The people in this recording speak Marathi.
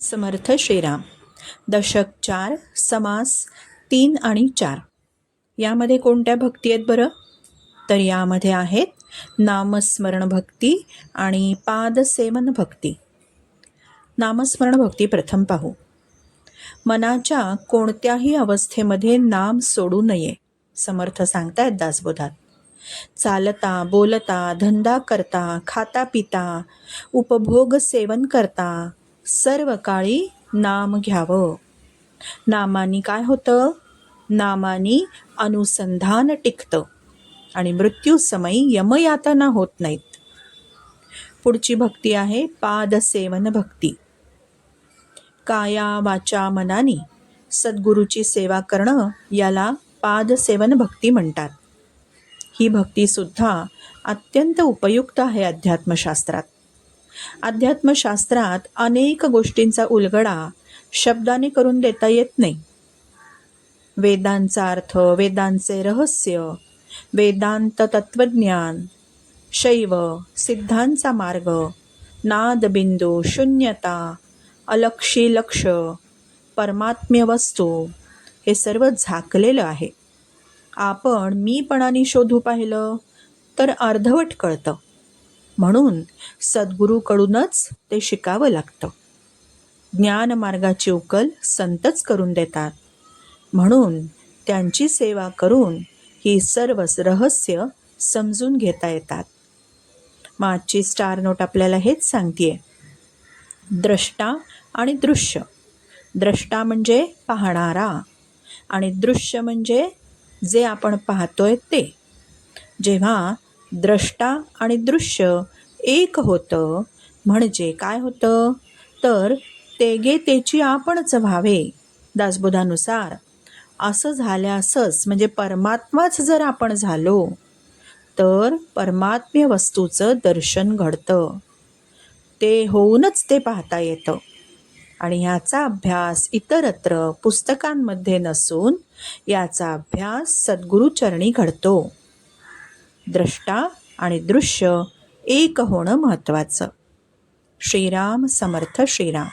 समर्थ श्रीराम. दशक चार समास तीन आणि चार. यामध्ये कोणत्या भक्ती आहेत बरं? तर यामध्ये आहेत नामस्मरण भक्ती आणि पादसेवन भक्ती. नामस्मरण भक्ती प्रथम पाहू. मनाच्या कोणत्याही अवस्थेमध्ये नाम सोडू नये समर्थ सांगतायत दासबोधात. चालता बोलता धंदा करता खाता पिता उपभोग सेवन करता सर्व काळी नाम घ्यावं. नामानी काय होतं? नामानी अनुसंधान टिकतं. आणि मृत्यूसमयी यमयातना होत नाहीत. पुढची भक्ती आहे पादसेवन भक्ती. काया वाचा मनानी सद्गुरूची सेवा करणं याला पादसेवन भक्ती म्हणतात. ही भक्तीसुद्धा अत्यंत उपयुक्त आहे अध्यात्मशास्त्रात. अध्यात्मशास्त्रात अनेक गोष्टींचा उलगडा शब्दाने करून देता येत नाही. वेदांचा अर्थ वेदांचे रहस्य वेदांत तत्वज्ञान शैव सिद्धांचा मार्ग नादबिंदू शून्यता अलक्षी लक्ष परमात्म्य वस्तू हे सर्व झाकलेलं आहे. आपण मीपणाने शोधू पाहिलं तर अर्धवट कळतं. म्हणून सद्गुरूकडूनच ते शिकावं लागतं. ज्ञानमार्गाची उकल संतच करून देतात. म्हणून त्यांची सेवा करून ही सर्व रहस्य समजून घेता येतात. मग आजची स्टार नोट आपल्याला हेच सांगते द्रष्टा आणि दृश्य. द्रष्टा म्हणजे पाहणारा आणि दृश्य म्हणजे जे आपण पाहतोय ते. जेव्हा द्रष्टा आणि दृश्य एक होतं. म्हणजे काय होतं? तर तेगे तेची आपणच व्हावे. दासबोधानुसार असं झाल्यासच म्हणजे परमात्माच जर आपण झालो तर परमात्म्य वस्तूचं दर्शन घडतं. ते होऊनच ते पाहता येतं. आणि ह्याचा अभ्यास इतरत्र पुस्तकांमध्ये नसून याचा अभ्यास सद्गुरूचरणी घडतो. द्रष्टा आणि दृश्य एक होणं महत्त्वाचं. श्रीराम समर्थ श्रीराम.